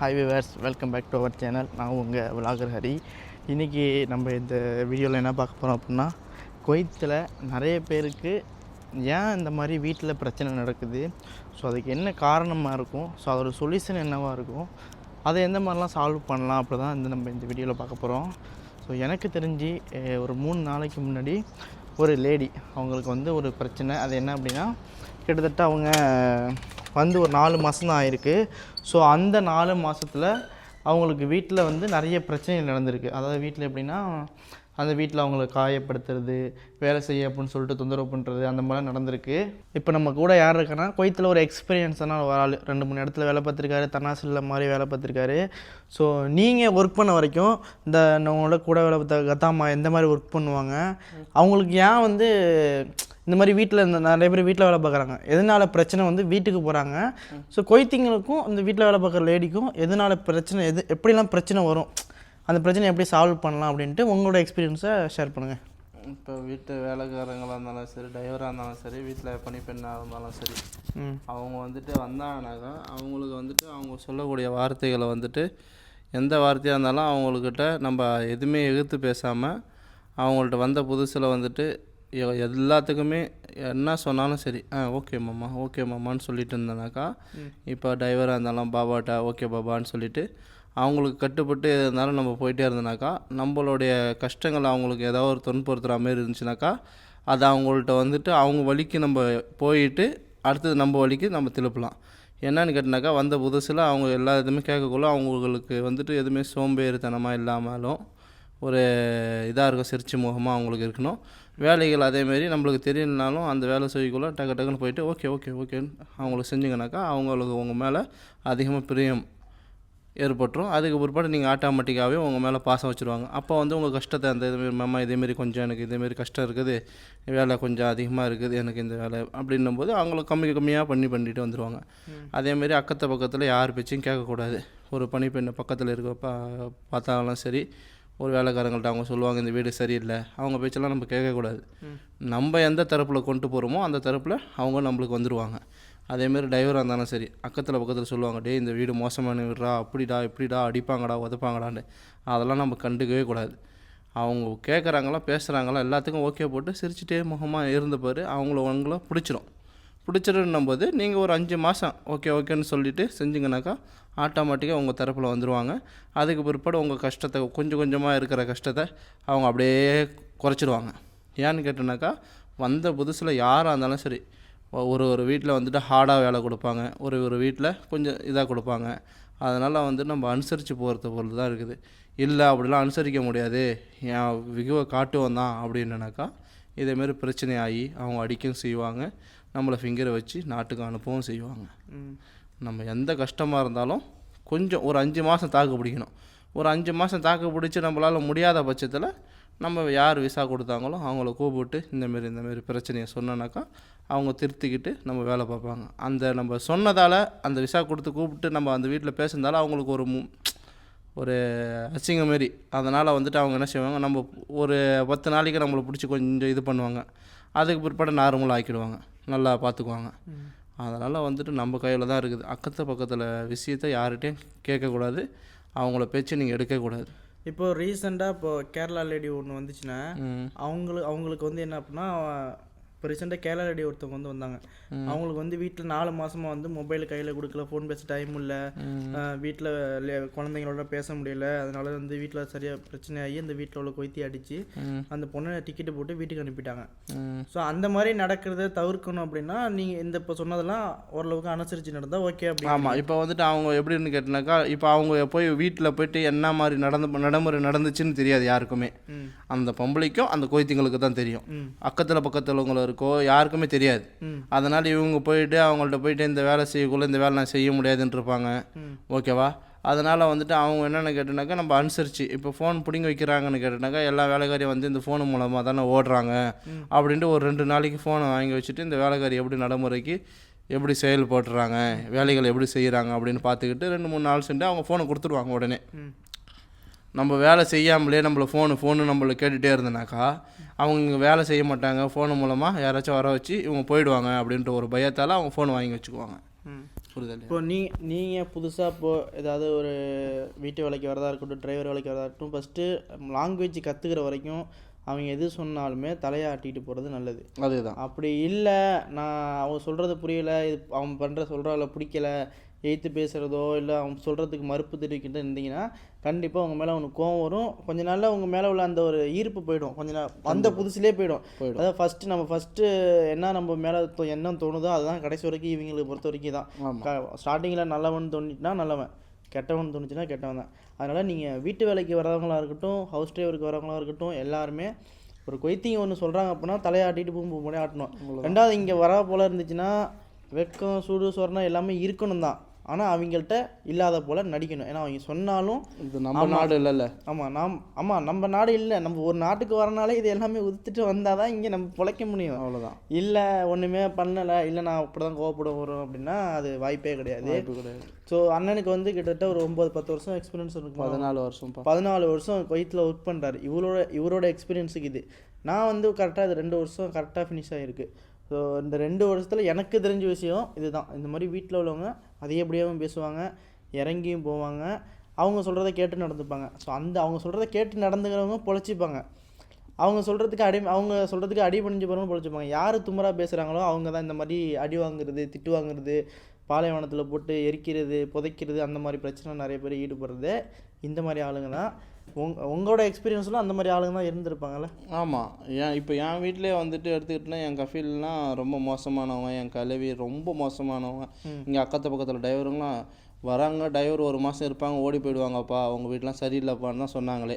Hi viewers welcome back to our channel நான் உங்கள் vlogger Hari. இன்றைக்கி நம்ம இந்த வீடியோவில் என்ன பார்க்க போகிறோம் அப்படின்னா குவைத்தில் நிறைய பேருக்கு ஏன் இந்த மாதிரி வீட்டில் பிரச்சனை நடக்குது? ஸோ அதுக்கு என்ன காரணமாக இருக்கும்? ஸோ அதோட சொல்யூஷன் என்னவாக இருக்கும்? அதை எந்த மாதிரிலாம் சால்வ் பண்ணலாம் அப்படி தான் இந்த நம்ம இந்த வீடியோவில் பார்க்க போகிறோம் ஸோ எனக்கு தெரிஞ்சு ஒரு மூணு நாளைக்கு முன்னாடி ஒரு லேடி அவங்களுக்கு வந்து ஒரு பிரச்சனை. அது என்ன அப்படின்னா கிட்டத்தட்ட அவங்க வந்து ஒரு நாலு மாதம் தான் ஆயிருக்கு. ஸோ அந்த நாலு மாதத்தில் அவங்களுக்கு வீட்டில் வந்து நிறைய பிரச்சனைகள் நடந்திருக்கு. அதாவது வீட்டில் எப்படின்னா அந்த வீட்டில் அவங்கள காயப்படுத்துறது வேலை செய்ய அப்படின்னு சொல்லிட்டு தொந்தரவு பண்ணுறது அந்த மாதிரிலாம் நடந்திருக்கு. இப்போ நம்ம கூட யார் இருக்கான்னா குவைத்தில் ஒரு எக்ஸ்பீரியன்ஸான ஒரு ஆள். ரெண்டு மூணு இடத்துல வேலை பார்த்துருக்காரு தன்னாசில் மாதிரி வேலை பார்த்துருக்காரு. ஸோ நீங்கள் ஒர்க் பண்ண வரைக்கும் இந்த உங்களோட கூட வேலை பார்த்த கதாமா எந்த மாதிரி ஒர்க் பண்ணுவாங்க? அவங்களுக்கு ஏன் வந்து இந்த மாதிரி வீட்டில் இந்த நிறைய பேர் வீட்டில் வேலை பார்க்குறாங்க. எதனால பிரச்சனை வந்து வீட்டுக்கு போகிறாங்க ஸோ கொய்த்திங்களுக்கும் இந்த வீட்டில் வேலை பார்க்குற லேடிக்கும் எதனால பிரச்சனை எது எப்படிலாம் பிரச்சனை வரும்? அந்த பிரச்சனையை எப்படி சால்வ் பண்ணலாம் அப்படின்ட்டு உங்களோட எக்ஸ்பீரியன்ஸை ஷேர் பண்ணுங்கள் இப்போ வீட்டு வேலைக்காரங்களாக இருந்தாலும் சரி டிரைவராக இருந்தாலும் சரி வீட்டில் பணிப்பெண்ணாக இருந்தாலும் சரி அவங்க வந்துட்டு வந்தாங்கனாக்கா அவங்களுக்கு வந்துட்டு அவங்க சொல்லக்கூடிய வார்த்தைகளை வந்துட்டு எந்த வார்த்தையாக இருந்தாலும் அவங்கக்கிட்ட நம்ம எதுவுமே எதிர்த்து பேசாமல் அவங்கள்ட்ட வந்த புதுசில் வந்துட்டு எல்லாத்துக்குமே என்ன சொன்னாலும் சரி. ஆ ஓகே மாமா ஓகே மாமான்னு சொல்லிட்டு இருந்தேனாக்கா இப்போ டிரைவராக இருந்தாலும் பாபாட்டா ஓகே பாபான்னு சொல்லிட்டு அவங்களுக்கு கட்டுப்பட்டு இருந்தாலும் நம்ம போயிட்டே இருந்தோனாக்கா நம்மளுடைய கஷ்டங்கள் அவங்களுக்கு ஏதாவது ஒரு துன்புறுத்துகிற மாதிரி இருந்துச்சுனாக்கா அது அவங்கள்ட்ட வந்துட்டு அவங்க வழிக்கு நம்ம போயிட்டு அடுத்தது நம்ம வழிக்கு நம்ம திருப்பலாம். என்னன்னு கேட்டினாக்கா வந்த புதுசில் அவங்க எல்லா இதுவுமே கேட்கக்குள்ள அவங்களுக்கு வந்துட்டு எதுவுமே சோம்பேறித்தனமாக இல்லாமலும் ஒரு இதாக இருக்கும் சிரிச்சு முகமாக அவங்களுக்கு இருக்கணும். வேலைகள் அதேமாரி நம்மளுக்கு தெரியலனாலும் அந்த வேலை செய்யக்குள்ள டக்கு டக்குன்னு போயிட்டு ஓகே ஓகே ஓகேன்னு அவங்களுக்கு செஞ்சுங்கனாக்கா அவங்களுக்கு உங்கள் மேலே அதிகமாக பிரியம் ஏற்பட்டுரும். அதுக்கு பிற்பாடு நீங்கள் ஆட்டோமேட்டிக்காகவே உங்கள் மேலே பாசம் வச்சுருவாங்க. அப்போ வந்து உங்கள் கஷ்டத்தை அந்த இதுமாரி மாமா இதேமாரி கொஞ்சம் எனக்கு இதேமாரி கஷ்டம் இருக்குது. வேலை கொஞ்சம் அதிகமாக இருக்குது. எனக்கு இந்த வேலை அப்படின்னும் போது அவங்களுக்கு கம்மி கம்மியாக பண்ணி பண்ணிட்டு வந்துடுவாங்க அதேமாரி அக்கத்தை பக்கத்தில் யார் பேச்சையும் கேட்கக்கூடாது. ஒரு பணிப்பெண்ணை பக்கத்தில் இருக்க பா பார்த்தாலும் சரி ஒரு வேலைக்காரங்கள்ட்ட அவங்க சொல்லுவாங்க இந்த வீடு சரியில்லை. அவங்க பேச்செல்லாம் நம்ம கேட்கக்கூடாது. நம்ம எந்த தரப்பில் கொண்டு போகிறோமோ அந்த தரப்பில் அவங்க நம்மளுக்கு வந்துடுவாங்க அதேமாரி டிரைவராக இருந்தாலும் சரி அக்கத்தில் பக்கத்தில் சொல்லுவாங்க டேய் இந்த வீடு மோசமான வீடுடா அப்படிடா இப்படிடா அடிப்பாங்கடா உதப்பாங்கடான்னு அதெல்லாம் நம்ம கண்டுக்கவே கூடாது. அவங்க கேட்குறாங்களா பேசுகிறாங்களா எல்லாத்துக்கும் ஓகே போட்டு சிரிச்சிட்டே முகமாக இருந்த பாரு அவங்கள அவங்கள பிடிச்சிரும். பிடிச்சிருன்னும் போது நீங்கள் ஒரு அஞ்சு மாதம் ஓகே ஓகேன்னு சொல்லிவிட்டு செஞ்சிங்கனாக்கா ஆட்டோமேட்டிக்காக உங்கள் தரப்பில் வந்துடுவாங்க அதுக்கு பிற்பாடு உங்கள் கஷ்டத்தை கொஞ்சம் கொஞ்சமாக இருக்கிற கஷ்டத்தை அவங்க அப்படியே குறைச்சிடுவாங்க ஏன்னு கேட்டோன்னாக்கா வந்த புதுசில் யாராக இருந்தாலும் சரி ஒரு ஒரு வீட்டில் வந்துட்டு ஹார்டாக வேலை கொடுப்பாங்க. ஒரு ஒரு வீட்டில் கொஞ்சம் இதாக கொடுப்பாங்க. அதனால் வந்து நம்ம அனுசரித்து போகிறத பொருள் தான் இருக்குது. இல்லை அப்படிலாம் அனுசரிக்க முடியாது. என் விகுவை காட்டுவோம் தான் அப்படின்னாக்கா இதேமாரி பிரச்சனை ஆகி அவங்க அடிக்கவும் செய்வாங்க. நம்மளை ஃபிங்கரை வச்சு நாட்டுக்கு அனுப்பவும் செய்வாங்க. நம்ம எந்த கஷ்டமாக இருந்தாலும் கொஞ்சம் ஒரு அஞ்சு மாதம் தாக்கு பிடிக்கணும். ஒரு அஞ்சு மாதம் தாக்கு பிடிச்சி நம்மளால் முடியாத பட்சத்தில் நம்ம யார் விசா கொடுத்தாங்களோ அவங்கள கூப்பிட்டு இந்தமாரி இந்தமாரி பிரச்சனையை சொன்னோன்னாக்கா அவங்க திருத்திக்கிட்டு நம்ம வேலை பார்ப்பாங்க. அந்த நம்ம சொன்னதால் அந்த விசா கொடுத்து கூப்பிட்டு நம்ம அந்த வீட்டில் பேசுனதால அவங்களுக்கு ஒரு மு- ஒரு அசிங்கம் மாரி. அதனால் வந்துட்டு அவங்க என்ன செய்வாங்க நம்ம ஒரு பத்து நாளைக்கு நம்மளை பிடிச்சி கொஞ்சம் இது பண்ணுவாங்க. அதுக்கு பிற்பாடு நார்மல் ஆக்கிடுவாங்க. நல்லா பார்த்துக்குவாங்க. அதனால் வந்துட்டு நம்ம கையில் தான் இருக்குது. அக்கத்து பக்கத்தில் விஷயத்தை யார்கிட்டையும் கேட்கக்கூடாது. அவங்கள பேச்சு நீங்கள் எடுக்கக்கூடாது. இப்போ ரீசெண்டாக இப்போ கேரளா லேடி ஒன்று வந்துச்சுன்னா அவங்களுக்கு அவங்களுக்கு வந்து என்ன அப்படின்னா இப்போ ரீசெண்டாக லேடி ஒருத்தவங்க வந்து வந்தாங்க. அவங்களுக்கு வந்து வீட்டில் நாலு மாசமா வந்து மொபைல் கையில் கொடுக்கல ஃபோன் பேச டைம் இல்லை. வீட்டில் குழந்தைங்களோட பேச முடியல. அதனால வந்து வீட்டில் சரியாக பிரச்சனை ஆகி அந்த வீட்டில் உள்ள கொய்த்தி அடித்து. அந்த பொண்ணை டிக்கெட்டு போட்டு வீட்டுக்கு அனுப்பிட்டாங்க. ஸோ அந்த மாதிரி நடக்கிறத தவிர்க்கணும் அப்படின்னா நீங்கள் இந்த இப்போ சொன்னதெல்லாம் ஓரளவுக்கு அனுசரித்து நடந்தால் ஓகே அப்படி ஆமாம் இப்போ வந்துட்டு அவங்க எப்படின்னு கேட்டினாக்கா இப்போ அவங்க போய் வீட்டில் போயிட்டு என்ன மாதிரி நடந்து நடைமுறை நடந்துச்சுன்னு தெரியாது யாருக்குமே. அந்த பொம்பளைக்கும் அந்த கோய்த்திங்களுக்கு தான் தெரியும். ம். அக்கத்தில் பக்கத்தில் இருக்கோ யாருக்குமே தெரியாது. அதனால் இவங்க போயிட்டு அவங்கள்ட்ட போயிட்டு இந்த வேலை செய்யக்குள்ள இந்த வேலை நான் செய்ய முடியாதுன்னு இருப்பாங்க ஓகேவா? அதனால் வந்துட்டு அவங்க என்னென்னு கேட்டனாக்கா நம்ம அனுசரித்து இப்போ ஃபோன் பிடிங்க வைக்கிறாங்கன்னு கேட்டனாக்கா எல்லா வேலைக்காரியும் வந்து இந்த ஃபோன் மூலமாக தானே ஓடுறாங்க. அப்படின்ட்டு ஒரு ரெண்டு நாளைக்கு ஃபோனை வாங்கி வச்சுட்டு இந்த வேலைக்காரி எப்படி நடைமுறைக்கு எப்படி செயல்படுறாங்க வேலைகள் எப்படி செய்கிறாங்க அப்படின்னு பார்த்துக்கிட்டு ரெண்டு மூணு நாள் சென்று அவங்க ஃபோனை கொடுத்துருவாங்க உடனே. நம்ம வேலை செய்யாமலே நம்மளை ஃபோனு ஃபோனு நம்மளை கேட்டுகிட்டே இருந்தனாக்கா அவங்க இங்கே வேலை செய்ய மாட்டாங்க. ஃபோனு மூலமாக யாராச்சும் வர வச்சு இவங்க போயிடுவாங்க அப்படின்ற ஒரு பயத்தால் அவங்க ஃபோன் வாங்கி வச்சுக்குவாங்க. புரிதல்? இப்போ நீ நீங்கள் புதுசாக இப்போ ஏதாவது ஒரு வீட்டு வேலைக்கு வரதா இருக்கட்டும் டிரைவர் வேலைக்கு வரதா இருக்கட்டும் ஃபஸ்ட்டு லாங்குவேஜ் கற்றுக்கிற வரைக்கும் அவங்க எது சொன்னாலுமே தலையாட்டிட்டு போகிறது நல்லது. அதேதான். அப்படி இல்லை நான் அவங்க சொல்கிறது புரியல இது அவன் பண்ணுற சொல்கிறால பிடிக்கல எய்த்து பேசுகிறதோ இல்லை அவன் சொல்கிறதுக்கு மறுப்பு தெரிவிக்கிட்டு இருந்தீங்கன்னா கண்டிப்பாக உங்கள் மேலே அவனுக்கு கோவம் வரும். கொஞ்ச நாளில் உங்கள் மேலே உள்ள அந்த ஒரு ஈர்ப்பு போயிடும். கொஞ்ச நாள் வந்த புதுசுலேயே போயிடும். அதாவது ஃபஸ்ட்டு நம்ம ஃபஸ்ட்டு என்ன நம்ம மேலே எண்ணம் தோணுதோ அதுதான் கடைசி வரைக்கும் இவங்களுக்கு பொறுத்த வரைக்கும் தான். ஸ்டார்டிங்கில் நல்லவன் தோணிட்டுனா நல்லவன். கெட்டவன் தோணுச்சுன்னா கெட்டவன் தான். அதனால் நீங்கள் வீட்டு வேலைக்கு வரவங்களா இருக்கட்டும் ஹவுஸ் டிரைவருக்கு வரவங்களா இருக்கட்டும் எல்லாருமே ஒரு கொய்த்திங்க ஒன்று சொல்கிறாங்க அப்படின்னா தலையாட்டிட்டு பூம்பு முன்னே ஆட்டணும். ரெண்டாவது இங்கே வர போல் இருந்துச்சுன்னா வெக்கம் சூடு சொரணம் எல்லாமே இருக்கணும் தான். ஆனால் அவங்கள்ட்ட இல்லாத போல் நடிக்கணும். ஏன்னா அவங்க சொன்னாலும் இது நம்ம நாடு இல்லைல்ல. ஆமாம் நாம் ஆமாம் நம்ம நாடு இல்லை. நம்ம ஒரு நாட்டுக்கு வரனாலே இது எல்லாமே உதுத்துட்டு வந்தால் தான் இங்கே நம்ம பிழைக்க முடியும். அவ்வளோதான் இல்லை ஒன்றுமே பண்ணலை. இல்லை நான் அப்படி தான் கோவப்பட வரும் அப்படின்னா அது வாய்ப்பே கிடையாது. கிடையாது. ஸோ அண்ணனுக்கு வந்து கிட்டத்தட்ட ஒரு ஒம்பது பத்து வருஷம் எக்ஸ்பீரியன்ஸ் இருக்கும்? பதினாலு வருஷம்ப்பா. பதினாலு வருஷம் குவைத்தில் ஒர்க் பண்ணுறாரு இவரோட இவரோட எக்ஸ்பீரியன்ஸுக்கு இது. நான் வந்து கரெக்டாக இது ரெண்டு வருஷம் கரெக்டாக ஃபினிஷ் ஆகிருக்கு ஸோ இந்த ரெண்டு வருஷத்தில் எனக்கு தெரிஞ்ச விஷயம் இதுதான். இந்த மாதிரி வீட்டில் உள்ளவங்க அதிகப்படியாகவும் பேசுவாங்க இறங்கியும் போவாங்க. அவங்க சொல்கிறத கேட்டு நடந்துப்பாங்க. ஸோ அந்த அவங்க சொல்கிறத கேட்டு நடந்துக்கிறவங்க பொழைச்சிப்பாங்க. அவங்க சொல்கிறதுக்கு அடி அவங்க சொல்கிறதுக்கு அடி பணிஞ்சு போகிறவங்க பொழைச்சிப்பாங்க. யார் தும்மரா பேசுகிறாங்களோ அவங்க தான் இந்த மாதிரி அடி வாங்குறது திட்டு வாங்குறது பாலைவனத்தில் போட்டு எரிக்கிறது புதைக்கிறது அந்த மாதிரி பிரச்சனை நிறைய பேர் ஈடுபடுறது இந்த மாதிரி ஆளுங்க தான். உங் உங்களோட எக்ஸ்பீரியன்ஸ்லாம் அந்த மாதிரி ஆளுங்க தான் இருந்திருப்பாங்கல்ல? ஆமாம் ஏன் இப்போ என் வீட்டிலே வந்துட்டு எடுத்துக்கிட்டோன்னா என் கஃபீல்லாம் ரொம்ப மோசமானவங்க என் கலவி ரொம்ப மோசமானவங்க. இங்கே அக்கத்து பக்கத்தில் டிரைவருங்களாம் வராங்க டிரைவர் ஒரு மாதம் இருப்பாங்க ஓடி போயிடுவாங்கப்பா அவங்க வீட்டெலாம் சரியில்லைப்பான்னு தான் சொன்னாங்களே.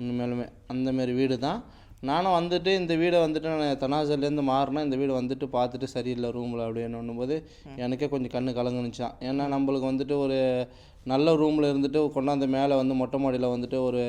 உண்மையிலுமே அந்த மாதிரி வீடு தான். நானும் வந்துட்டு இந்த வீடை வந்துட்டு நான் தனாசர்லேருந்து மாறினா இந்த வீடு வந்துட்டு பார்த்துட்டு சரியில்லை ரூமில் அப்படின்னு போது எனக்கே கொஞ்சம் கண்ணு கலங்குனுச்சான் ஏன்னா நம்மளுக்கு வந்துட்டு ஒரு நல்ல ரூமில் இருந்துட்டு கொண்டாந்து மேலே வந்து மொட்டை மாடியில் வந்துட்டு ஒரு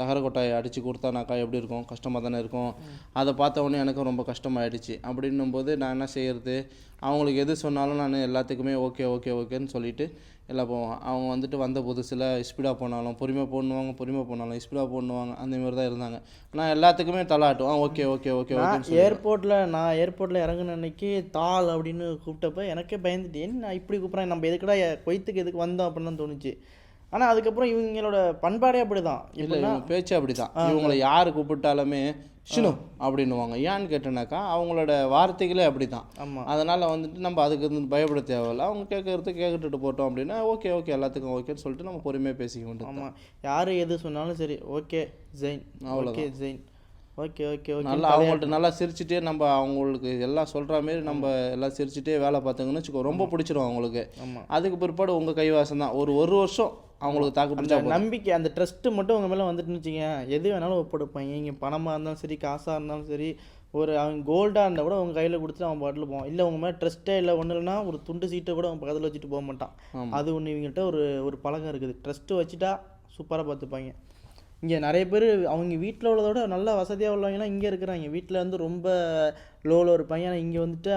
தகர கொட்டாயை அடித்து கொடுத்தானாக்கா எப்படி இருக்கும்? கஷ்டமாக தானே இருக்கும். அதை பார்த்தவொடனே எனக்கும் ரொம்ப கஷ்டமாயிடுச்சு. அப்படின்னும் போது நான் என்ன செய்கிறது அவங்களுக்கு எது சொன்னாலும் நான் எல்லாத்துக்குமே ஓகே ஓகே ஓகேன்னு சொல்லிவிட்டு எல்லாம் போவோம் அவங்க வந்துட்டு வந்த புதுசில் ஸ்பீடாக போனாலும் பொறுமையாக போடணுவாங்க பொறுமையாக போனாலும் ஸ்பீடாக போடணுவாங்க அந்த மாதிரி தான் இருந்தாங்க. நான் எல்லாத்துக்குமே தலாட்டுவோம் ஓகே ஓகே ஓகே ஓகே நான் ஏர்போர்ட்டில் நான் ஏர்போர்ட்டில் இறங்குன அன்னைக்கு தாள் அப்படின்னு கூப்பிட்டப்ப எனக்கே பயந்துட்டு என்ன இப்படி கூப்பிட்றாங்க? நம்ம எதுக்குடா கொய்த்துக்கு எதுக்கு வந்தோம்? அப்படின்னு தோணுச்சு. ஆனால் அதுக்கப்புறம் இவங்களோட பண்பாடே அப்படி தான் இல்லை இவங்க பேச்சு அப்படி தான் இவங்களை யார் கூப்பிட்டாலுமே ஷினு அப்படின்னுவாங்க. ஏன்னு கேட்டேனாக்கா அவங்களோட வார்த்தைகளே அப்படி தான் ஆமாம் அதனால் வந்துட்டு நம்ம அதுக்கு வந்து பயப்பட தேவையில்ல. அவங்க கேட்கறது கேட்டுட்டு போட்டோம் அப்படின்னா ஓகே ஓகே எல்லாத்துக்கும் ஓகேன்னு சொல்லிட்டு நம்ம பொறுமையாக பேசிக்க வேண்டியது ஆமாம் யார் எது சொன்னாலும் சரி ஓகே ஜெயின். Okay Jain. Okay okay okay. நல்லா அவங்கள்ட்ட நல்லா சிரிச்சுட்டே நம்ம அவங்களுக்கு எல்லாம் சொல்கிற மாரி நம்ம எல்லாம் சிரிச்சுட்டே வேலை பார்த்தோங்கன்னு வச்சுக்கோ ரொம்ப பிடிச்சிரும் அவங்களுக்கு. ஆமாம் அதுக்கு பிற்பாடு உங்கள் கைவாசம் தான். ஒரு ஒரு வருஷம் அவங்களுக்கு தாக்கு நம்பிக்கை அந்த ட்ரஸ்ட்டு மட்டும் உங்கள் மேலே வந்துட்டுன்னு வச்சுங்க எது வேணாலும் ஒப்படைப்பாங்க இங்கே பணமாக இருந்தாலும் சரி காசாக இருந்தாலும் சரி ஒரு அவங்க கோல்டாக இருந்தால் கூட உங்கள் கையில் கொடுத்துட்டு அவன் பாட்டில் போவான். இல்லை உங்கள் மேலே ட்ரஸ்ட்டே இல்லை ஒன்றும் இல்லைனா ஒரு துண்டு சீட்டை கூட அவன் பக்கத்தில் வச்சுட்டு போக மாட்டான். அது ஒன்று இவங்ககிட்ட ஒரு ஒரு பழக்கம் இருக்குது. ட்ரஸ்ட்டு வச்சுட்டா சூப்பராக பார்த்துப்பாங்க. இங்கே நிறைய பேர் அவங்க வீட்டில் உள்ளதோட நல்ல வசதியாக உள்ளவங்கலாம் இங்கே இருக்கிறாங்க. வீட்டில் வந்து ரொம்ப லோவில் இருப்பாங்க ஆனால் இங்கே வந்துட்டு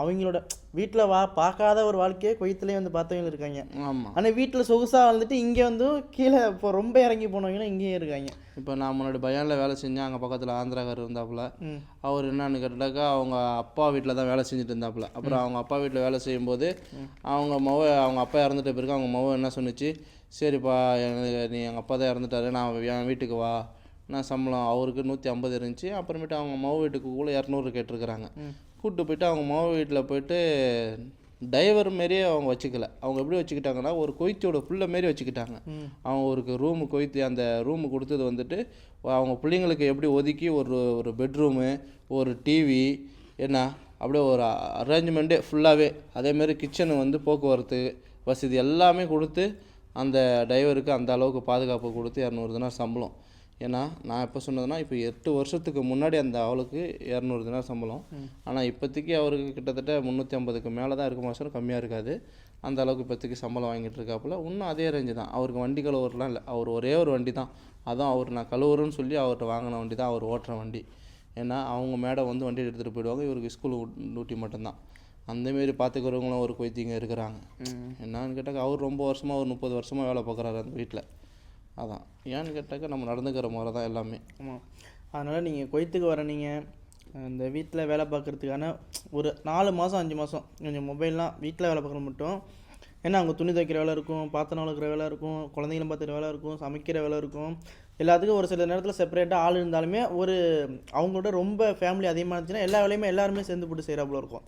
அவங்களோட வீட்டில் வா பார்க்காத ஒரு வாழ்க்கையே கொய்த்துலேயே வந்து பார்த்தவங்க இருக்காங்க. ஆமாம் ஆனால் வீட்டில் சொகுசாக வந்துட்டு இங்கே வந்து கீழே இப்போ ரொம்ப இறங்கி போனவங்களாம் இங்கேயே இருக்காங்க. இப்போ நான் முன்னாடி பயானில் வேலை செஞ்சேன் அங்கே பக்கத்தில் ஆந்திராக்கார் இருந்தாப்புல. அவர் என்னன்னு கேட்டாக்கா அவங்க அப்பா வீட்டில் தான் வேலை செஞ்சுட்டு இருந்தாப்புல. அப்புறம் அவங்க அப்பா வீட்டில் வேலை செய்யும்போது அவங்க மவ அவங்க அப்பா இறந்துட்ட பிறகு அவங்க மவ என்ன சொன்னுச்சு சரிப்பா எனக்கு நீ எங்கள் அப்பா தான் இறந்துட்டாரு நான் என் வீட்டுக்கு வா. நான் சம்பளம் அவருக்கு நூற்றி ஐம்பது இருந்துச்சு. அப்புறமேட்டு அவங்க மவ வீட்டுக்கு கூட இரநூறு கேட்டிருக்கிறாங்க. கூப்பிட்டு போயிட்டு அவங்க மவ வீட்டில் போயிட்டு டைவர் மாரியே அவங்க வச்சுக்கல. அவங்க எப்படி வச்சுக்கிட்டாங்கன்னா ஒரு கொய்த்தியோட புள்ள மாரி வச்சுக்கிட்டாங்க. அவங்க ஒரு ரூமு கொய்த்து அந்த ரூமு கொடுத்தது வந்துட்டு அவங்க பிள்ளைங்களுக்கு எப்படி ஒதுக்கி ஒரு ஒரு பெட்ரூமு ஒரு டிவி என்ன அப்படியே ஒரு அரேஞ்ச்மெண்ட்டே ஃபுல்லாகவே அதேமாரி கிச்சனு வந்து போக்குவரத்து வசதி எல்லாமே கொடுத்து அந்த டிரைவருக்கு அந்த அளவுக்கு பாதுகாப்பு கொடுத்து இரநூறு தினம் சம்பளம். ஏன்னா நான் எப்போ சொன்னதுன்னா இப்போ எட்டு வருஷத்துக்கு முன்னாடி அந்த அவளுக்கு இரநூறு தினம் சம்பளம். ஆனால் இப்போதைக்கு அவருக்கு கிட்டத்தட்ட முந்நூற்றி ஐம்பதுக்கு மேலே தான் இருக்கும் மாதம் கம்மியாக இருக்காது. அந்த அளவுக்கு இப்போதைக்கு சம்பளம் வாங்கிட்டு இருக்காப்புல. இன்னும் அதே ரேஞ்சு தான். அவருக்கு வண்டி கழுவுறலாம் இல்லை. அவர் ஒரே ஒரு வண்டி தான். அதான் அவர் நான் கழுவுறேன்னு சொல்லி அவர்கிட்ட வாங்கின வண்டி தான். அவர் ஓட்டுற வண்டி. ஏன்னா அவங்க மேடம் வந்து வண்டி எடுத்துகிட்டு போயிடுவாங்க. இவருக்கு ஸ்கூல் டியூட்டி மட்டும்தான். அந்தமாரி பார்த்துக்கிறவங்களும் ஒரு கொய்த்திங்க இருக்கிறாங்க. என்னன்னு கேட்டாக்க அவர் ரொம்ப வருஷமாக ஒரு முப்பது வருஷமாக வேலை பார்க்குறாரு அந்த வீட்டில் அதான். ஏன்னு கேட்டாக்க நம்ம நடந்துக்கிற முறை தான் எல்லாமே. ஆமாம் அதனால் நீங்கள் கொய்த்துக்கு வர நீங்கள் இந்த வீட்டில் வேலை பார்க்குறதுக்கான ஒரு நாலு மாதம் அஞ்சு மாதம் கொஞ்சம் மொபைல்லாம் வீட்டில் வேலை பார்க்குற மட்டும். ஏன்னா அவங்க துணி தைக்கிற வேலை இருக்கும் பாத்திரம் வளர்க்குற வேலை இருக்கும் குழந்தைங்கள பார்த்துக்கிற வேலை இருக்கும் சமைக்கிற வேலை இருக்கும். எல்லாத்துக்கும் ஒரு சில நேரத்தில் செப்பரேட்டாக ஆள் இருந்தாலுமே ஒரு அவங்களோட ரொம்ப ஃபேமிலி அதிகமாக இருந்துச்சுன்னா எல்லா வேலையுமே எல்லாருமே சேர்ந்து போட்டு செய்கிறாப்புல இருக்கும்.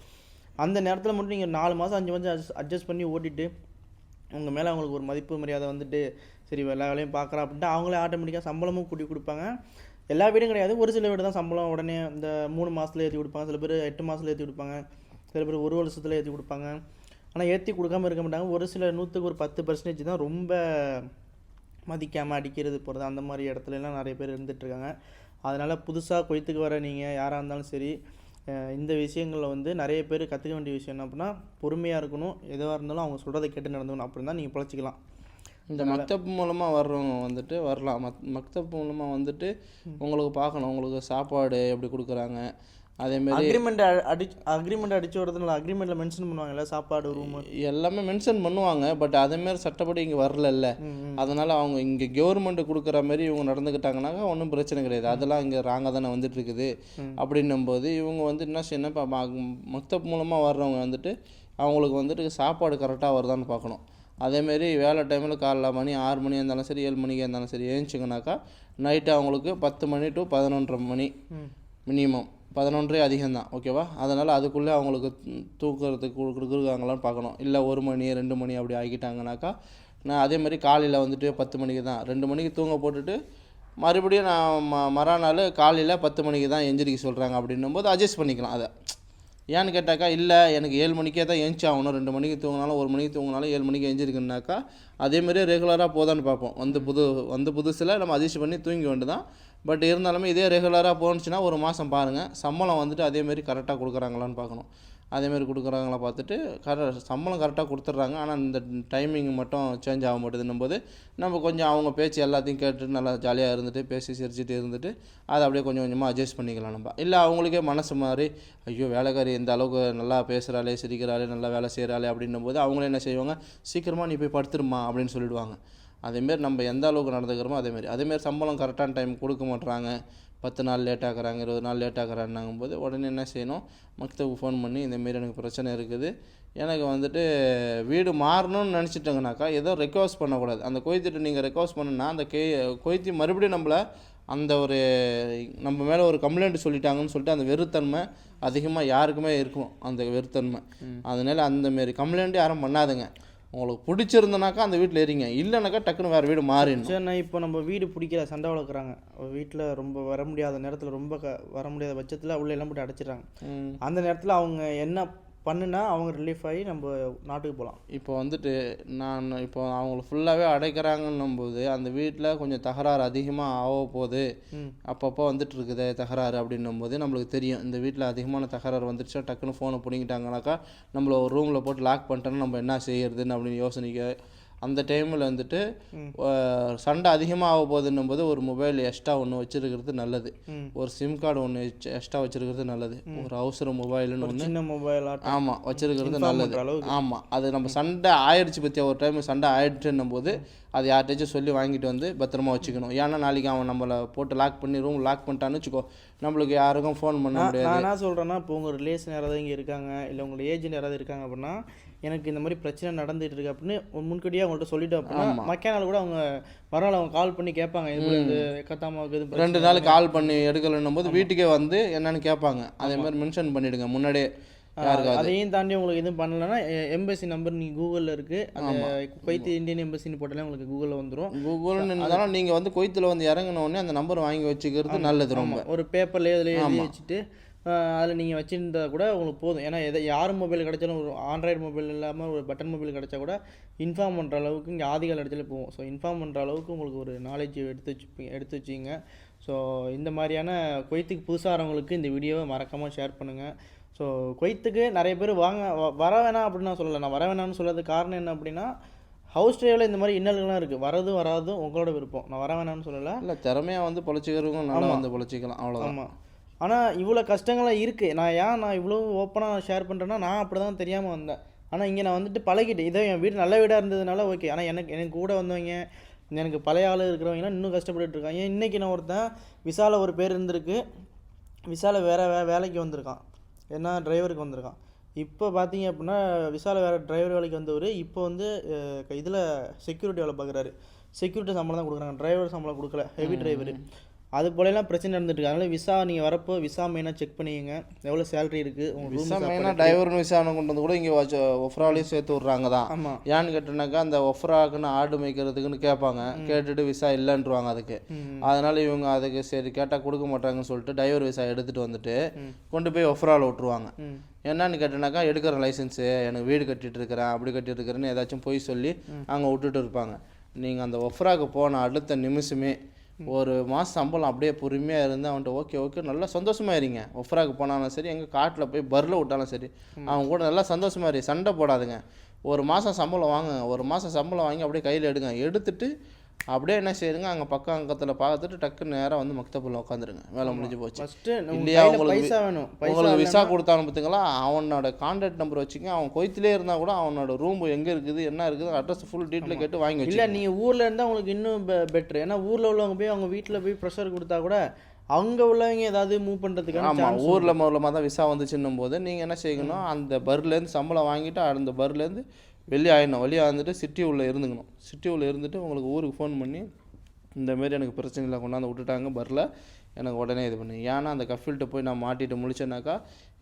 அந்த நேரத்தில் மட்டும் நீங்கள் நாலு மாதம் அஞ்சு மாதம் அட்ஜஸ்ட் அட்ஜஸ்ட் பண்ணி ஓட்டிட்டு உங்கள் மேலே அவங்களுக்கு ஒரு மதிப்பு மரியாதை வந்துட்டு சரி எல்லா வேலையும் பார்க்குறா அப்படின்ட்டு அவங்களே ஆட்டோமேட்டிக்காக சம்பளமும் கூட்டி கொடுப்பாங்க. எல்லா வீடும் கிடையாது. ஒரு சில வீடு தான் சம்பளம் உடனே இந்த மூணு மாதத்துல ஏற்றி கொடுப்பாங்க. சில பேர் எட்டு மாதத்துல ஏற்றி கொடுப்பாங்க. சில பேர் ஒரு வருஷத்தில் ஏற்றி கொடுப்பாங்க. ஆனால் ஏற்றி கொடுக்காம இருக்க மாட்டாங்க. ஒரு சில நூற்றுக்கு ஒரு பத்து பர்சன்டேஜ் தான் ரொம்ப மதிக்காமல் அடிக்கிறது போகிறது அந்த மாதிரி இடத்துலலாம் நிறைய பேர் இருந்துகிட்ருக்காங்க அதனால் புதுசாக கொய்த்துக்கு வர நீங்கள் யாராக இருந்தாலும் சரி இந்த விஷயங்களில் வந்து நிறைய பேர் கற்றுக்க வேண்டிய விஷயம் என்ன அப்படின்னா பொறுமையாக இருக்கணும். எதுவாக இருந்தாலும் அவங்க சொல்கிறத கேட்டு நடந்துக்கணும். அப்படி தான் நீங்கள் பிழைச்சிக்கலாம். இந்த மக்தப் மூலமாக வர்றவங்க வந்துட்டு வரலாம். மத் மக்தப் மூலமாக வந்துட்டு உங்களுக்கு பார்க்கணும். உங்களுக்கு சாப்பாடு எப்படி கொடுக்குறாங்க. அதேமாரி அக்ரிமெண்ட் அடி அக்ரிமெண்ட் அடிச்சு வரதுனால அக்ரிமெண்ட்டில் மென்ஷன் பண்ணுவாங்கல்ல சாப்பாடு ரூமு எல்லாமே மென்ஷன் பண்ணுவாங்க. பட் அதேமாரி சட்டப்படி இங்கே வரலல்ல. அதனால் அவங்க இங்கே கவர்மெண்ட் கொடுக்குற மாதிரி இவங்க நடந்துக்கிட்டாங்கனாக்கா ஒன்றும் பிரச்சனை கிடையாது. அதெல்லாம் இங்கே ராங்காக தானே வந்துட்டு இருக்குது. அப்படின்னும்போது இவங்க வந்து என்ன செய்யணும் இப்போ மக்தப் மூலமாக வர்றவங்க வந்துட்டு அவங்களுக்கு வந்துட்டு சாப்பாடு கரெக்டாக வருதான்னு பார்க்கணும். அதேமாரி வேலை டைமில் காலைல மணி ஆறு மணி இருந்தாலும் சரி ஏழு மணிக்கு இருந்தாலும் சரி ஏஞ்சிங்கனாக்கா நைட்டு அவங்களுக்கு பத்து மணி டு பதினொன்றரை மணி மினிமம் பதினொன்றே அதிகம்தான் ஓகேவா அதனால் அதுக்குள்ளே அவங்களுக்கு தூக்குறதுக்கு கொடு- கொடுக்குறாங்களான்னு பார்க்கணும். இல்லை ஒரு மணி ரெண்டு மணி அப்படி ஆகிட்டாங்கனாக்கா நான் அதே மாதிரி காலையில் வந்துட்டு பத்து மணிக்கு தான் ரெண்டு மணிக்கு தூங்க போட்டுட்டு மறுபடியும் நான் ம மறுநாள் காலையில் பத்து மணிக்கு தான் எந்திரிக்க சொல்கிறாங்க அப்படின்னும் போது அட்ஜஸ்ட் பண்ணிக்கலாம் அதை. ஏன்னு கேட்டாக்கா இல்லை எனக்கு ஏழு மணிக்கே தான் எழுந்துச்சி ஆகணும். ரெண்டு மணிக்கு தூங்கினாலும் ஒரு மணிக்கு தூங்கினாலும் ஏழு மணிக்கு எழுந்திருக்குனாக்கா அதேமாதிரியே ரெகுலராக போதான்னு பார்ப்போம். வந்து புது வந்து புதுசில் நம்ம அதிர்ச்சி பண்ணி தூங்கி வேண்டியதான் பட் இருந்தாலுமே இதே ரெகுலராக போணுச்சுன்னா ஒரு மாதம் பாருங்கள் சம்பளம் வந்துட்டு அதேமாரி கரெக்டாக கொடுக்குறாங்களான்னு பார்க்கணும். அதேமாரி கொடுக்குறாங்களா பார்த்துட்டு கரெக்டாக சம்பளம் கரெக்டாக கொடுத்துட்றாங்க. ஆனால் இந்த டைமிங் மட்டும் சேஞ்ச் ஆக மாட்டேதுன்னும் போது நம்ம கொஞ்சம் அவங்க பேச்சு எல்லாத்தையும் கேட்டுட்டு நல்லா ஜாலியாக இருந்துட்டு பேசி சிரிச்சுட்டு இருந்துட்டு அதை அப்படியே கொஞ்சம் கொஞ்சமாக அட்ஜஸ்ட் பண்ணிக்கலாம் நம்ம. இல்லை அவங்களுக்கே மனசு மாதிரி ஐயோ வேலைக்காரி இந்த அளவுக்கு நல்லா பேசுகிறாளே சிரிக்கிறாளே நல்லா வேலை செய்கிறாளே அப்படின்னும் போது அவங்களே என்ன செய்வாங்க சீக்கிரமாக நீ போய் படுத்துருமா அப்படின்னு சொல்லிடுவாங்க. அதேமாரி நம்ம எந்த அளவுக்கு நடந்துக்கிறோமோ அதேமாரி. அதேமாரி சம்பளம் கரெக்டான டைம் கொடுக்க மாட்டுறாங்க பத்து நாள் லேட் ஆக்குறாங்க இருபது நாள் லேட் ஆக்குறாங்கங்கும் போது உடனே என்ன செய்யணும்? மக்தவுக்கு ஃபோன் பண்ணி இந்தமாரி எனக்கு பிரச்சனை இருக்குது. எனக்கு வந்துட்டு வீடு மாறணும்னு நினச்சிட்டங்கனாக்கா ஏதோ ரெக்வஸ்ட் பண்ணக்கூடாது. அந்த கொய்த்திட்டு நீங்கள் ரெக்வஸ்ட் பண்ணுன்னா அந்த கே கொய்த்தி மறுபடியும் நம்மளை அந்த ஒரு நம்ம மேலே ஒரு கம்ப்ளைண்ட் சொல்லிட்டாங்கன்னு சொல்லிட்டு அந்த வெறுத்தன்மை அதிகமாக யாருக்குமே இருக்கும். அந்த வெறுத்தன்மை. அதனால அந்தமாரி கம்ப்ளைண்ட் யாரும் பண்ணாதுங்க. உங்களுக்கு பிடிச்சிருந்தனாக்கா அந்த வீட்டில் இருங்க இல்லைனாக்கா டக்குன்னு வேறு வீடு மாறிடணும். சரிண்ணா இப்போ நம்ம வீடு பிடிக்கல சண்டை வளர்க்குறாங்க. வீட்டில் ரொம்ப வர முடியாத நேரத்தில் ரொம்ப க வர முடியாத பட்சத்தில் உள்ள எல்லாம் போட்டு அடைச்சிடுறாங்க. அந்த நேரத்தில் அவங்க என்ன பண்ணுனா அவங்க ரிலீஃப் ஆகி நம்ம நாட்டுக்கு போகலாம் இப்போ வந்துட்டு நான் இப்போ அவங்கள ஃபுல்லாகவே அடைக்கிறாங்கன்னும் போது அந்த வீட்டில் கொஞ்சம் தகராறு அதிகமாக ஆக போகுது. அப்பப்போ வந்துட்டு இருக்குது தகராறு அப்படின்னும் போது நம்மளுக்கு தெரியும். இந்த வீட்டில் அதிகமான தகராறு வந்துடுச்சா டக்குன்னு ஃபோனை பிடிங்கிட்டாங்கனாக்கா நம்மள ஒரு ரூமில் போட்டு லாக் பண்ணிட்டோன்னா நம்ம என்ன செய்யறதுன்னு அப்படின்னு யோசனைக்க அந்த டைமில் வந்துட்டு சண்டை அதிகமாக ஆக போகுதுன்னும் போது ஒரு மொபைல் எக்ஸ்ட்ரா ஒன்று வச்சிருக்கிறது நல்லது. ஒரு சிம் கார்டு ஒன்று எக்ஸ்ட்ரா வச்சிருக்கிறது நல்லது. ஒரு அவசர மொபைல்னு ஒன்று சின்ன மொபைல் ஆமாம் வச்சிருக்கிறது நல்லது. ஆமாம் அது நம்ம சண்டை ஆயிடுச்சு பற்றியா ஒரு டைம் சண்டை ஆயிடுச்சுன்னும் போது அது யார்கிட்டச்சும் சொல்லி வாங்கிட்டு வந்து பத்திரமா வச்சுக்கணும். ஏன்னா நாளைக்கு அவன் நம்மளை போட்டு லாக் பண்ணி ரூம் லாக் பண்ணிட்டான்னு வச்சுக்கோ நம்மளுக்கு யாருக்கும் ஃபோன் பண்ண முடியாது. நான் என்ன சொல்கிறேன்னா இப்போ உங்கள் ரிலேஷன் யாராவது இங்கே இருக்காங்க இல்லை உங்களோட ஏஜென்ட் யாராவது இருக்காங்க அப்படின்னா எனக்கு இந்த மாதிரி பிரச்சனை நடந்துட்டு இருக்கு அப்படின்னு முன்கூட்டியே அவங்கள்ட்ட சொல்லிட்டு அப்படின்னா மக்கானால் கூட அவங்க மறுநாள் அவங்க கால் பண்ணி கேட்பாங்க இது கத்தாமாவுக்கு ரெண்டு நாள் கால் பண்ணி எடுக்கலைன்னும் போது வீட்டுக்கே வந்து என்னன்னு கேட்பாங்க. அதே மாதிரி மென்ஷன் பண்ணிடுங்க. முன்னாடியே அதையும் தாண்டி உங்களுக்கு எதுவும் பண்ணலன்னா எம்பசி நம்பர் நீங்கள் கூகுளில் இருக்குது அந்த குவைத் இந்தியன் எம்பசின்னு போட்டாலே உங்களுக்கு கூகுளில் வந்துடும் கூகுள்னு இருந்தாலும் நீங்கள் வந்து கொய்த்தில் வந்து இறங்கின உடனே அந்த நம்பர் வாங்கி வச்சுக்கிறது நல்லது ரொம்ப. ஒரு பேப்பர்லேயே அதில் எழுதி வச்சுட்டு அதில் நீங்கள் வச்சுருந்தா கூட உங்களுக்கு போதும். ஏன்னா எதை யார் மொபைல் கிடைச்சாலும் ஒரு ஆண்ட்ராய்டு மொபைல் இல்லாமல் ஒரு பட்டன் மொபைல் கிடைச்சா கூட இன்ஃபார்ம் பண்ணுற அளவுக்கு இங்கே ஆதிகால இடத்துல போகும் ஸோ இன்ஃபார்ம் பண்ணுற அளவுக்கு உங்களுக்கு ஒரு நாலேஜ் எடுத்து வச்சு எடுத்து வச்சிங்க. ஸோ இந்த மாதிரியான கொய்த்துக்கு புதுசாக வரவங்களுக்கு இந்த வீடியோவை மறக்காமல் ஷேர் பண்ணுங்கள் ஸோ கொய்த்துக்கு நிறைய பேர் வாங்க வர வேணாம் அப்படின்னு நான் சொல்லலை. நான் வர வேணாம்னு சொல்கிறதுக்கு காரணம் என்ன அப்படின்னா ஹவுஸ் ட்ரைவில் இந்த மாதிரி இன்னல்கள்லாம் இருக்குது வரதும் வராதும் உங்களோட விருப்பம். நான் வர வேணாம்னு சொல்லலை. இல்லை திறமையாக வந்து பொழைச்சிக்கிறவங்க நல்லா வந்து பொழைச்சிக்கலாம். அவ்வளோதான் ஆமாம் ஆனால் இவ்வளோ கஷ்டங்கள்லாம் இருக்குது நான் ஏன் நான் இவ்வளோ ஓப்பனாக ஷேர் பண்ணுறேன்னா நான் அப்படி தான் தெரியாமல் வந்தேன். ஆனால் இங்கே நான் வந்துட்டு பழகிட்டேன். இதே என் வீடு நல்ல வீடாக இருந்ததுனால ஓகே ஆனால் எனக்கு எனக்கு கூட வந்தவங்க எனக்கு பழைய ஆள் இருக்கிறவங்கலாம் இன்னும் கஷ்டப்பட்டுட்டு இருக்காங்க. இன்றைக்கி நான் ஒருத்தன் விசால ஒரு பேர் இருந்திருக்கு. விசால வேறு வே வேலைக்கு வந்திருக்கான். ஏன்னா டிரைவருக்கு வந்திருக்கான். இப்போ பார்த்தீங்க அப்படின்னா விசால வேறு டிரைவர் வேலைக்கு வந்தவர் இப்போ வந்து இதில் செக்யூரிட்டி வேலை பார்க்குறாரு. செக்யூரிட்டி சம்பளம் தான் கொடுக்குறாங்க. டிரைவர் சம்பளம் கொடுக்கல. ஹெவி டிரைவர் அது போலலாம் பிரச்சனை இருக்கு. அதனால விசா நீங்கள் வரப்போ விசா மெயினாக செக் பண்ணிக்கங்க. எவ்வளோ சேலரி இருக்குது உங்கள் விசா மெயினாக டிரைவர் விசாரணை கொண்டு வந்து கூட இங்கே வச்சு ஒஃப்ராலையும் சேர்த்து விட்றாங்க தான். ஆமாம் ஏன்னு கேட்டோன்னாக்கா அந்த ஒஃப்ராக்குன்னு ஆடு மேய்க்கிறதுக்குன்னு கேட்பாங்க. கேட்டுட்டு விசா இல்லைன்றுவாங்க அதுக்கு. அதனால இவங்க அதுக்கு சரி கேட்டால் கொடுக்க மாட்டாங்கன்னு சொல்லிட்டு டிரைவர் விசா எடுத்துகிட்டு வந்துட்டு கொண்டு போய் ஒஃப்ராவில் விட்ருவாங்க என்னன்னு கேட்டோன்னாக்கா எடுக்கிற லைசன்ஸு எனக்கு வீடு கட்டிட்டு இருக்கிறேன் அப்படி கட்டிட்டு இருக்கிறேன்னு ஏதாச்சும் போய் சொல்லி அங்கே விட்டுட்டு இருப்பாங்க. நீங்கள் அந்த ஒஃப்ராக்கு போன அடுத்த நிமிஷமே ஒரு மாதம் சம்பளம் அப்படியே பொறுமையாக இருந்து அவன்கிட்ட ஓகே ஓகே நல்லா சந்தோஷமா இருங்க. ஒஃப்ராக்கு போனாலும் சரி எங்கள் காட்டில் போய் பர்ரில் விட்டாலும் சரி அவங்க கூட நல்லா சந்தோஷமா இரு சண்டை போடாதுங்க. ஒரு மாதம் சம்பளம் வாங்குங்க. ஒரு மாதம் சம்பளம் வாங்கி அப்படியே கையில் எடுங்க. எடுத்துட்டு அப்படியே என்ன செய்யுங்க அங்கே பக்கம் அங்கத்தில் பார்த்துட்டு டக்குன்னு நேராக வந்து மக்தபில் உட்காந்துருங்க வேலை முடிஞ்சு போச்சு. இல்லையா உங்களுக்கு வேணும். உங்களுக்கு விசா கொடுத்தானு பார்த்தீங்களா அவனோட கான்டாக்ட் நம்பர் வச்சுக்கங்க. அவன் கொய்த்திலே இருந்தால் கூட அவனோட ரூம் எங்கே இருக்குது என்ன இருக்குது அட்ரஸ் ஃபுல் டீட்டெயில் கேட்டு வாங்கி இல்லை நீங்கள் ஊரில் இருந்தால் உங்களுக்கு இன்னும் பெட்ரு ஏன்னா ஊரில் உள்ளவங்க போய் அவங்க வீட்டில் போய் ப்ரெஷர் கொடுத்தா கூட அங்கே உள்ளவங்க ஏதாவது மூவ் பண்ணுறதுக்கான ஆமாம் ஊரில் மூலமாக தான் விசா வந்துச்சுன்னும் போது நீங்கள் என்ன செய்யணும் அந்த பர்லேருந்து சம்பளம் வாங்கிட்டு அந்த பர்லேருந்து வெளியே ஆயிடணும் வெளியே வந்துட்டு சிட்டி உள்ளே இருந்துக்கணும். சிட்டி உள்ளே இருந்துட்டு உங்களுக்கு ஊருக்கு ஃபோன் பண்ணி இந்தமாரி எனக்கு பிரச்சனை இல்லை கொண்டாந்து விட்டுட்டாங்க பர்ல எனக்கு உடனே இது பண்ணு. ஏன்னா அந்த கஃபில்கிட்ட போய் நான் மாட்டிட்டு முழிச்சேனாக்கா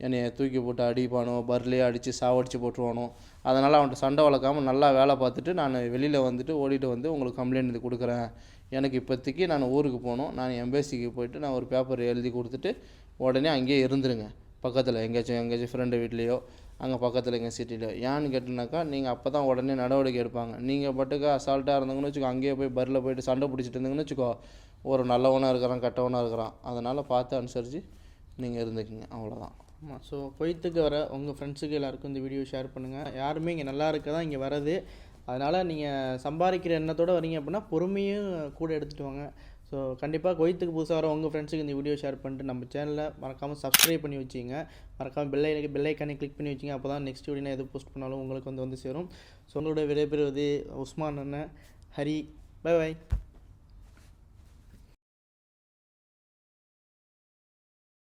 என்னை தூக்கி போட்டு அடிப்பானோ பர்லேயே அடித்து சாவடிச்சு போட்டுருவானோ. அதனால் அவன்கிட்ட சண்டை வளர்க்காம நல்லா வேலை பார்த்துட்டு நான் வெளியில் வந்துட்டு ஓடிட்டு வந்து உங்களுக்கு கம்ப்ளைண்ட் இது கொடுக்குறேன். எனக்கு இப்போதைக்கு நான் ஊருக்கு போகணும். நான் எம்பேசிக்கு போயிட்டு நான் ஒரு பேப்பர் எழுதி கொடுத்துட்டு உடனே அங்கேயே இருந்துருங்க. பக்கத்தில் எங்கேயாச்சும் எங்கேயாச்சும் ஃப்ரெண்டு வீட்லேயோ அங்கே பக்கத்தில் எங்கள் சிட்டியில். ஏன்னு கேட்டினாக்கா நீங்கள் அப்போ தான் உடனே நடவடிக்கை எடுப்பாங்க. நீங்கள் பட்டுக்க அசால்ட்டாக இருந்தீங்கன்னு வச்சுக்கோ அங்கேயே போய் பரில் போயிட்டு சண்டை பிடிச்சிட்டு இருந்தீங்கன்னு வச்சுக்கோ ஒரு நல்லவனாக இருக்கிறான் கெட்டவனாக இருக்கிறான். அதனால் பார்த்து அனுசரித்து நீங்கள் இருந்துக்கிங்க. அவ்வளோதான் ஆமாம் ஸோ கொய்த்துக்கு வர உங்கள் ஃப்ரெண்ட்ஸுக்கு எல்லாருக்கும் இந்த வீடியோ ஷேர் பண்ணுங்கள் யாருமே இங்கே நல்லா இருக்க தான் இங்கே வரது அதனால் நீங்கள் சம்பாதிக்கிற எண்ணத்தோடு வரீங்க அப்படின்னா பொறுமையும் கூட எடுத்துகிட்டு வாங்க. ஸோ கண்டிப்பாக கொய்த்துக்கு புதுசாக வர உங்கள் ஃப்ரெண்ட்ஸுக்கு இந்த வீடியோ ஷேர் பண்ணிட்டு நம்ம சேனலை மறக்காமல் சப்ஸ்கிரைப் பண்ணி வச்சிங்க. மறக்காமல் பெல்லை பெல்லைக்கானே கிளிக் பண்ணி வச்சிங்க. அப்போ தான் நெக்ஸ்ட் வீடியோ எது போஸ்ட் பண்ணாலும் உங்களுக்கு வந்து வந்து சேரும். ஸோ உங்களோட விடைபெறுவது உஸ்மான் அண்ணன். ஹரி. By by